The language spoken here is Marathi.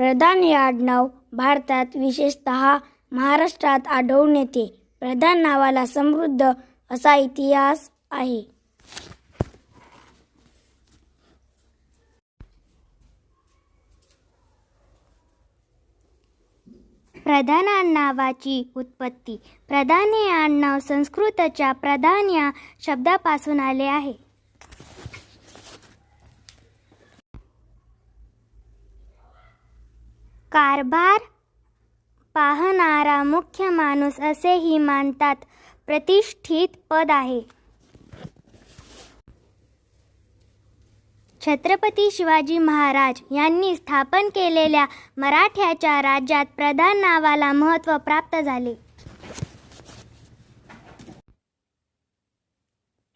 प्रधान हे आडनाव भारतात विशेषतः महाराष्ट्रात आढळून येते. प्रधान नावाला समृद्ध असा इतिहास आहे. प्रधान नावाची उत्पत्ती प्रधान हे आडनाव संस्कृतच्या प्रधान या शब्दापासून आले आहे. कारभार पाहणारा मुख्य माणूस असेही मानतात. प्रतिष्ठित पद आहे. छत्रपती शिवाजी महाराज यांनी स्थापन केलेल्या मराठ्याच्या राज्यात प्रधान नावाला महत्त्व प्राप्त झाले.